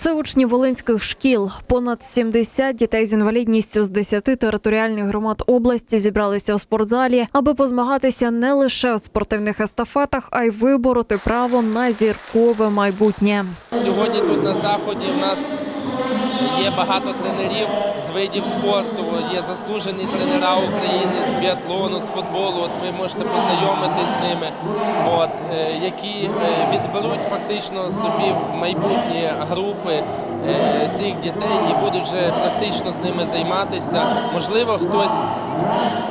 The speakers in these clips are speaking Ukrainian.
Це учні волинських шкіл. Понад 70 дітей з інвалідністю з 10 територіальних громад області зібралися у спортзалі, аби позмагатися не лише у спортивних естафетах, а й вибороти право на зіркове майбутнє. Сьогодні тут на заході в нас є багато тренерів з видів спорту, є заслужені тренера України з біатлону, з футболу. От ви можете познайомитись з ними, от, е, які е, відберуть фактично собі в майбутні групи цих дітей і будуть вже практично з ними займатися. Можливо, хтось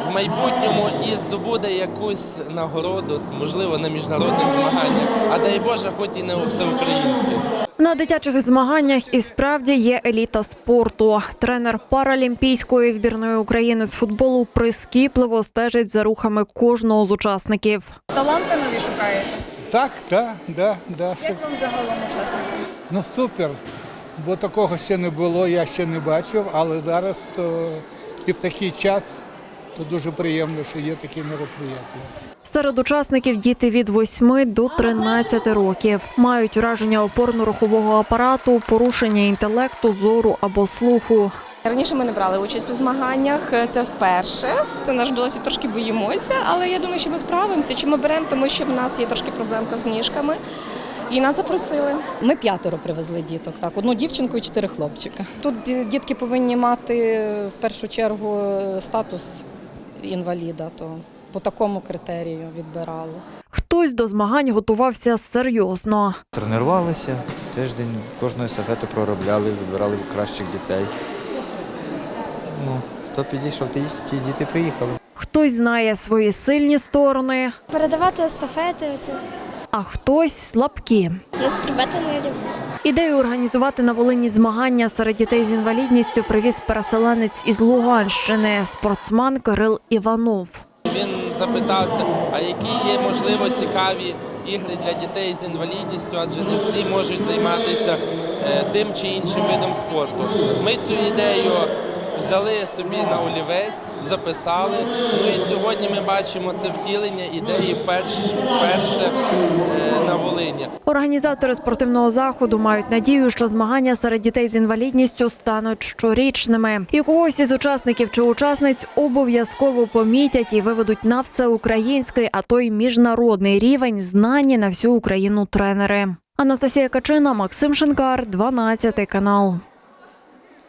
в майбутньому і здобуде якусь нагороду, можливо, на міжнародних змаганнях, а дай Боже, хоч і не у всеукраїнських. На дитячих змаганнях і справді є еліта спорту. Тренер паралімпійської збірної України з футболу прискіпливо стежить за рухами кожного з учасників. Таланти нові шукаєте? Так, так, да, да. Як вам загалом учасники? Ну супер. Бо такого ще не було, я ще не бачив, але зараз то і в такий час то дуже приємно, що є такі мероприятия. Серед учасників діти від 8 до 13 років мають ураження опорно-рухового апарату, порушення інтелекту, зору або слуху. Раніше ми не брали участь у змаганнях. Це вперше. Це наш досвід трошки боїмося, але я думаю, що ми справимося. Чи ми беремо, тому що в нас є трошки проблемка з ніжками. І нас запросили. Ми п'ятеро привезли діток, так, одну дівчинку і чотири хлопчика. Тут дітки повинні мати в першу чергу статус інваліда, то по такому критерію відбирали. Хтось до змагань готувався серйозно. Тренувалися тиждень, кожну естафету проробляли, вибирали кращих дітей. Ну, хто підійшов, ті, ті діти приїхали. Хтось знає свої сильні сторони, Передавати естафети, це все. А хтось слабкі. Я стрибати не люблю. Ідею організувати на Волині змагання серед дітей з інвалідністю привіз переселенець із Луганщини, спортсмен Кирил Іванов. Він запитався, а які є можливо цікаві ігри для дітей з інвалідністю, адже не всі можуть займатися е, тим чи іншим видом спорту. Ми цю ідею взяли собі на олівець, записали. Ну і сьогодні ми бачимо це втілення ідеї перш, перше. Організатори спортивного заходу мають надію, що змагання серед дітей з інвалідністю стануть щорічними. І когось із учасників чи учасниць обов'язково помітять і виведуть на всеукраїнський, а то й міжнародний рівень знані на всю Україну тренери. Анастасія Качина, Максим Шинкар, 12 канал.